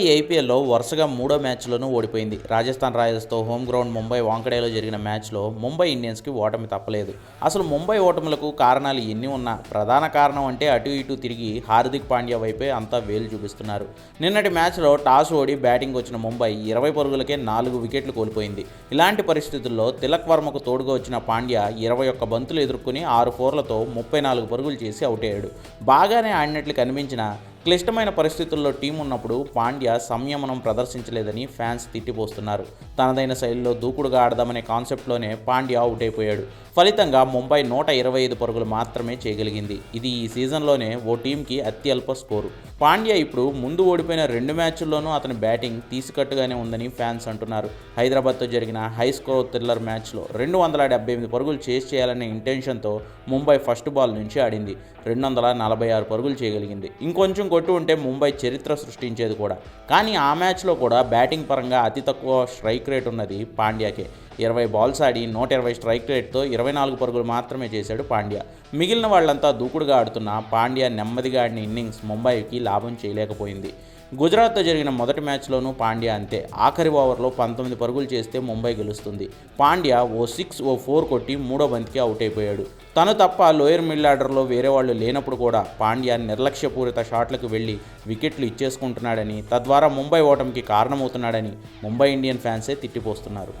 ముంబై ఐపీఎల్లో వరుసగా మూడో మ్యాచ్లోనూ ఓడిపోయింది. రాజస్థాన్ రాయల్స్తో హోమ్ గ్రౌండ్ ముంబై వాంకడేలో జరిగిన మ్యాచ్లో ముంబై ఇండియన్స్కి ఓటమి తప్పలేదు. అసలు ముంబై ఓటములకు కారణాలు ఎన్ని ఉన్నా ప్రధాన కారణం అంటే అటు ఇటు తిరిగి హార్దిక్ పాండ్యా వైపే అంతా వేలు చూపిస్తున్నారు. నిన్నటి మ్యాచ్లో టాస్ ఓడి బ్యాటింగ్ వచ్చిన ముంబై ఇరవై పరుగులకే నాలుగు వికెట్లు కోల్పోయింది. ఇలాంటి పరిస్థితుల్లో తిలక్ వర్మకు తోడుగా వచ్చిన పాండ్యా ఇరవై ఒక్క బంతులు ఎదుర్కొని ఆరు ఫోర్లతో ముప్పై నాలుగు పరుగులు చేసి అవుట్ అయ్యాడు. బాగానే ఆడినట్లు కనిపించిన క్లిష్టమైన పరిస్థితుల్లో టీం ఉన్నప్పుడు పాండ్యా సంయమనం ప్రదర్శించలేదని ఫ్యాన్స్ తిట్టిపోస్తున్నారు. తనదైన శైలిలో దూకుడుగా ఆడదామనే కాన్సెప్ట్లోనే పాండ్య అవుట్ అయిపోయాడు. ఫలితంగా ముంబై నూట ఇరవై ఐదు పరుగులు మాత్రమే చేయగలిగింది. ఇది ఈ సీజన్లోనే ఓ టీంకి అత్యల్ప స్కోరు. పాండ్యా ఇప్పుడు ముందు ఓడిపోయిన రెండు మ్యాచ్ల్లోనూ అతని బ్యాటింగ్ తీసికట్టుగానే ఉందని ఫ్యాన్స్ అంటున్నారు. హైదరాబాద్తో జరిగిన హై స్కోర్ థ్రిల్లర్ మ్యాచ్లో రెండు వందల డెబ్బై ఎనిమిది పరుగులు చేసి చేయాలనే ఇంటెన్షన్తో ముంబై ఫస్ట్ బాల్ నుంచి ఆడింది. రెండు వందల నలభై ఆరు పరుగులు చేయగలిగింది. ఇంకొంచెం కొట్టు ఉంటే ముంబై చరిత్ర సృష్టించేది కూడా. కానీ ఆ మ్యాచ్లో కూడా బ్యాటింగ్ పరంగా అతి తక్కువ స్ట్రైక్ రేట్ ఉన్నది పాండ్యాకే. ఇరవై బాల్స్ ఆడి నూట ఇరవై స్ట్రైక్ రేట్తో ఇరవై నాలుగు పరుగులు మాత్రమే చేశాడు పాండ్యా. మిగిలిన వాళ్ళంతా దూకుడుగా ఆడుతున్న పాండ్యా నెమ్మదిగా ఆడిన ఇన్నింగ్స్ ముంబైకి లాభం చేయలేకపోయింది. గుజరాత్తో జరిగిన మొదటి మ్యాచ్లోనూ పాండ్యా అంతే. ఆఖరి ఓవర్లో పంతొమ్మిది పరుగులు చేస్తే ముంబై గెలుస్తుంది. పాండ్యా ఓ సిక్స్ ఓ ఫోర్ కొట్టి మూడో బంతికి అవుట్ అయిపోయాడు. తను తప్ప లోయర్ మిడిల్ ఆర్డర్లో వేరే వాళ్ళు లేనప్పుడు కూడా పాండ్యా నిర్లక్ష్యపూరిత షాట్లకు వెళ్ళి వికెట్లు ఇచ్చేసుకుంటున్నాడని తద్వారా ముంబై ఓటమికి కారణమవుతున్నాడని ముంబై ఇండియన్ ఫ్యాన్సే తిట్టిపోస్తున్నారు.